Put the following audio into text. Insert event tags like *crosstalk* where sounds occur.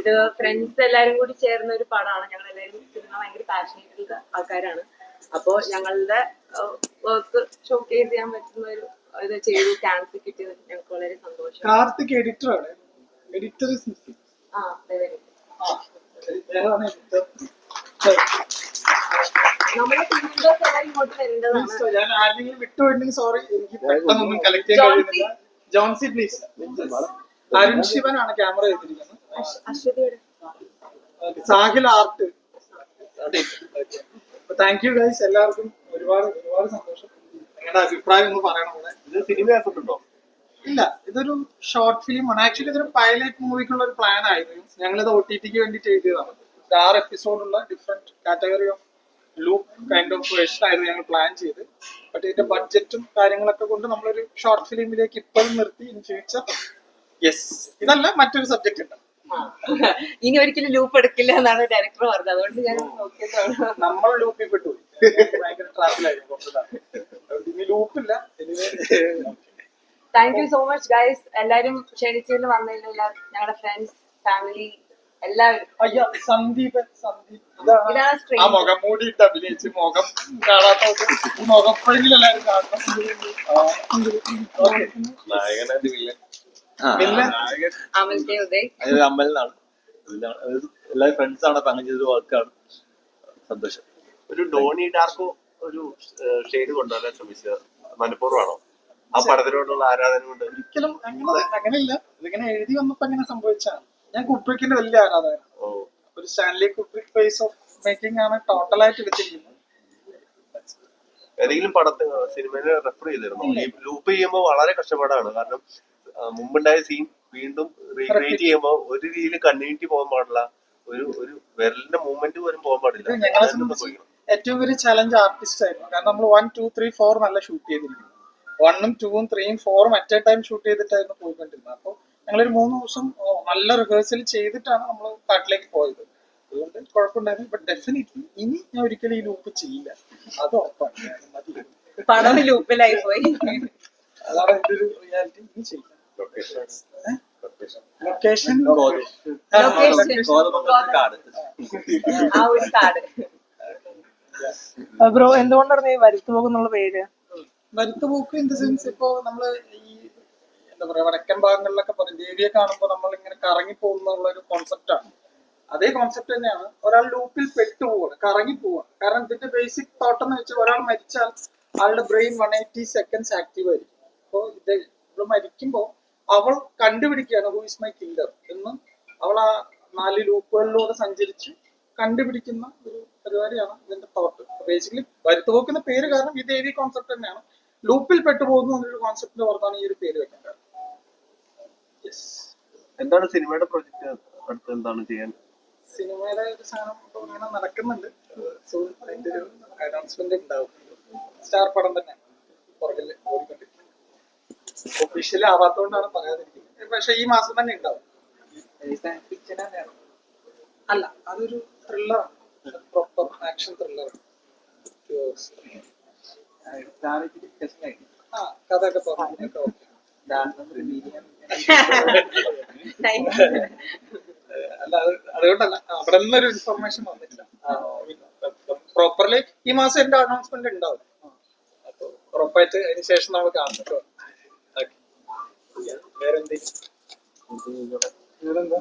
ഇത് ഫ്രണ്ട്സ് എല്ലാരും കൂടി ചേർന്ന ഒരു പടമാണ്. ഞങ്ങൾ എല്ലാവരും സിനിമ ഭയങ്കര പാഷനേറ്റ് ആൾക്കാരാണ്. അപ്പോ ഞങ്ങളുടെ വർക്ക് ഷോക്കേസ് ചെയ്യാൻ പറ്റുന്ന ഒരു ഇത് ചെയ്തു ചാൻസ് കിട്ടിയത് ഞങ്ങൾക്ക് വളരെ സന്തോഷം. കാർത്തിക് എഡിറ്റർ ആണ്. എഡിറ്റർ ആ അതെ, ഞാൻ ആരെങ്കിലും വിട്ടുപോയിട്ടുണ്ടെങ്കിൽ സോറി എനിക്ക് പെട്ടെന്നൊന്നും കളക്ട് ചെയ്യാൻ ജോൺസി. കഴിയുന്നില്ല. ജോൺസി പ്ലീസ് അരുൺ ശിവനാണ് ക്യാമറ ചെയ്തിരിക്കുന്നത് Sahil art. Thank you guys എല്ലാവർക്കും ഒരുപാട് ഒരുപാട് സന്തോഷം. നിങ്ങളുടെ അഭിപ്രായം ഒന്ന് പറയണം കൂടെ ഇത് സിനിമയാക്കുന്നുണ്ടോ ഇല്ല ഇതൊരു ഷോർട്ട് ഫിലിം ആണ്. ആക്ച്വലി ഇതൊരു പൈലറ്റ് മൂവിക്കുള്ള ഒരു പ്ലാൻ ആയിരുന്നു. ഞങ്ങളിത് ഒ ടി ടിക്ക് വേണ്ടിയിട്ട് എഴുതിയതാണ്. ഒരു ആറ് എപ്പിസോഡുള്ള different category of loop kind of version ആയിരുന്നു ഞങ്ങൾ പ്ലാൻ ചെയ്ത് ബട്ട് ഇതിന്റെ ബഡ്ജറ്റും കാര്യങ്ങളൊക്കെ കൊണ്ട് നമ്മളൊരു ഷോർട്ട് ഫിലിമിലേക്ക് ഇപ്പോഴും നിർത്തി ഇൻ ഫ്യൂച്ചർ യെസ് ഇതല്ല മറ്റൊരു സബ്ജക്റ്റ് ഉണ്ട്. *laughs* ഇനി ഒരിക്കലും ലൂപ്പ് എടുക്കില്ല എന്നാണ് ഡയറക്ടർ പറഞ്ഞത്. അതുകൊണ്ട് ഞാൻ നമ്മൾ ലൂപ്പിൽ പെട്ടു. ഭയങ്കര ട്രാഫിലായിരുന്നു കുറച്ച് നാൾ. അതുകൊണ്ട് ഇനി ലൂപ്പില്ല thank you so much guys എല്ലാരും ക്ഷണിച്ചതിൽ വന്നതിലുള്ള ഞങ്ങളുടെ ഫ്രണ്ട്സ് ഫാമിലി എല്ലാവരും. അയ്യ സന്ദീപ് ആ മുഖം മൂടിയിട്ട് അഭിനയിച്ച് മുഖം കാണാത്ത കാണണം. നായകൻ അമൽത്തെ ഉദയ്. അതൊരു എല്ലാവരും ഫ്രണ്ട്സ് ആണ് അപ്പൊ അങ്ങനെ ചെയ്തൊരു വർക്കാണ് സന്തോഷം. ഒരു ഡോണി ഡാർക്കോ ഒരു ഷെയ്ഡ് കൊണ്ടുവരാൻ ശ്രമിച്ചത്? മനഃപൂർവമാണോ? ആ പടത്തിനോടുള്ള ആരാധന കൊണ്ട്? ഒരിക്കലും അങ്ങനെ അങ്ങനെയില്ല. ഇതിങ്ങനെ എഴുതി വന്നപ്പോ അങ്ങനെ സംഭവിച്ചാണ് ഞാൻ കുട്രിക്കിന്റെ വലിയ ആരാധകൻ ഓ. ഒരു Stanley Kubrick face of making ആണ് ടോട്ടലായിട്ട് എടുത്തിരിക്കുന്നത്. ഏതെങ്കിലും പടത്തിൽ സിനിമയിൽ റെഫർ ചെയ്തിരുന്നു? ഈ ലൂപ്പ് ചെയ്യുമ്പോൾ വളരെ കഷ്ടപ്പാടാണ്. കാരണം മുമ്പുണ്ടായ സീൻ വീണ്ടും റീക്രിയേറ്റ് ചെയ്യുമ്പോൾ ഒരു രീതിയിൽ കണ്ടിന്യൂറ്റി പോകാൻ പാടില്ല. ഒരു ഒരു വിരലിന്റെ മൂവ്മെന്റ് പോലും പോകാൻ പാടില്ല. ഞങ്ങളെ സംബന്ധിച്ച് ഏറ്റവും വലിയ ചലഞ്ച് ആർട്ടിസ്റ്റ് ആയിരുന്നു. കാരണം നമ്മൾ വൺ ടു ത്രീ ഫോർ നല്ല ഷൂട്ട് ചെയ്തിരിക്കുന്നു വണ്ണും ടൂവും ത്രീയും ഫോറും അറ്റ് എ ടൈം ഷൂട്ട് ചെയ്തിട്ടായിരുന്നു പോയിക്കൊണ്ടിരുന്നത്. അപ്പോൾ ഞങ്ങളൊരു മൂന്ന് ദിവസം നല്ല റിഹേഴ്സൽ ചെയ്തിട്ടാണ് നമ്മൾ കാട്ടിലേക്ക് പോയത്. അതുകൊണ്ട് കുഴപ്പമുണ്ടായിരുന്നു ബട്ട് ഡെഫിനറ്റ്ലി ഇനി ഞാൻ ഒരിക്കലും ഈ ലൂപ്പ് ചെയ്യില്ല. അത് ഉറപ്പാണ്. പടം ലൂപ്പിലായി പോയി. അതാണ് എന്റെ ഒരു റിയാലിറ്റി ഇനി ചെയ്യാം ലൊക്കേഷൻ കാർഡ് ബ്രോ എന്തുകൊണ്ടായിരുന്നു ഈ വരുത്തുപോക്ക് എന്നുള്ള പേര്? വരുത്തുപോക്ക് ഇൻ ദ സെൻസ് ഇപ്പോ നമ്മൾ ഈ എന്താ പറയാ വടക്കൻ ഭാഗങ്ങളിലൊക്കെ പറയും. ദേവിയെ കാണുമ്പോൾ നമ്മൾ ഇങ്ങനെ കറങ്ങി പോകുന്നുള്ള ഒരു കോൺസെപ്റ്റാണ് അതേ കോൺസെപ്റ്റ് തന്നെയാണ്. ഒരാൾ ലൂപ്പിൽ പെട്ടുപോവാണ് കറങ്ങി പോവാണ്. കാരണം ഇതിന്റെ ബേസിക് തോട്ടം എന്ന് വെച്ചാൽ ഒരാൾ മരിച്ചാൽ ആളുടെ brain one eighty seconds active ആയിരിക്കും. അപ്പോൾ ഇത് ഇവൾ മരിക്കുമ്പോൾ അവൾ കണ്ടുപിടിക്കുകയാണ് ഹൂ ഇസ് മൈ കില്ലർ എന്ന് അവൾ ആ നാല് ലൂപ്പുകളിലൂടെ സഞ്ചരിച്ച് കണ്ടുപിടിക്കുന്ന ഒരു പരിപാടിയാണ് ഇതിന്റെ തോട്ട് ബേസിക്കലി വരുത്തുപോക്കുന്ന പേര് കാരണം ഇത് ഏരിയ കോൺസെപ്റ്റ് തന്നെയാണ്? ലൂപ്പിൽ പെട്ടുപോകുന്നു എന്നൊരു കോൺസെപ്റ്റിന്റെ പുറത്താണ് ഈ ഒരു പേര് വെക്കേണ്ടത്. എന്താണ് സിനിമയുടെ പ്രൊജക്ട് അടുത്ത് എന്താണ് ചെയ്യാൻ? സിനിമയുടെ ഒരു സാധനം ഇപ്പൊ ഇങ്ങനെ നടക്കുന്നുണ്ട്. സോ അതിന്റെ ഒരു അനൗൺസ്മെന്റ് ഉണ്ടാവും. സ്റ്റാർ പടം തന്നെ പുറകിൽ ഓടിക്കൊണ്ടിരിക്കുന്നത്. ഒഫീഷ്യലി ആവാത്തോണ്ടാണ് പറയാതിരിക്കുന്നത്. പക്ഷെ ഈ മാസം തന്നെ ഉണ്ടാവും അല്ല അതൊരു ത്രില്ലറാണ് പ്രോപ്പർ ആക്ഷൻ ത്രില്ലറാണ് ആ കഥയൊക്കെ പറഞ്ഞു ഓക്കെ. അല്ല അതുകൊണ്ടല്ല അവിടെ നിന്നൊരു ഇൻഫർമേഷൻ വന്നിട്ടില്ല. പ്രോപ്പർലി ഈ മാസം എന്റെ അനൗൺസ്മെന്റ് ഉണ്ടാവും അപ്പൊ ഉറപ്പായിട്ട് അതിന് ശേഷം നമ്മൾ കാണും കേട്ടോ ഓക്കെ വേറെന്തെങ്കിലും വേറെന്താ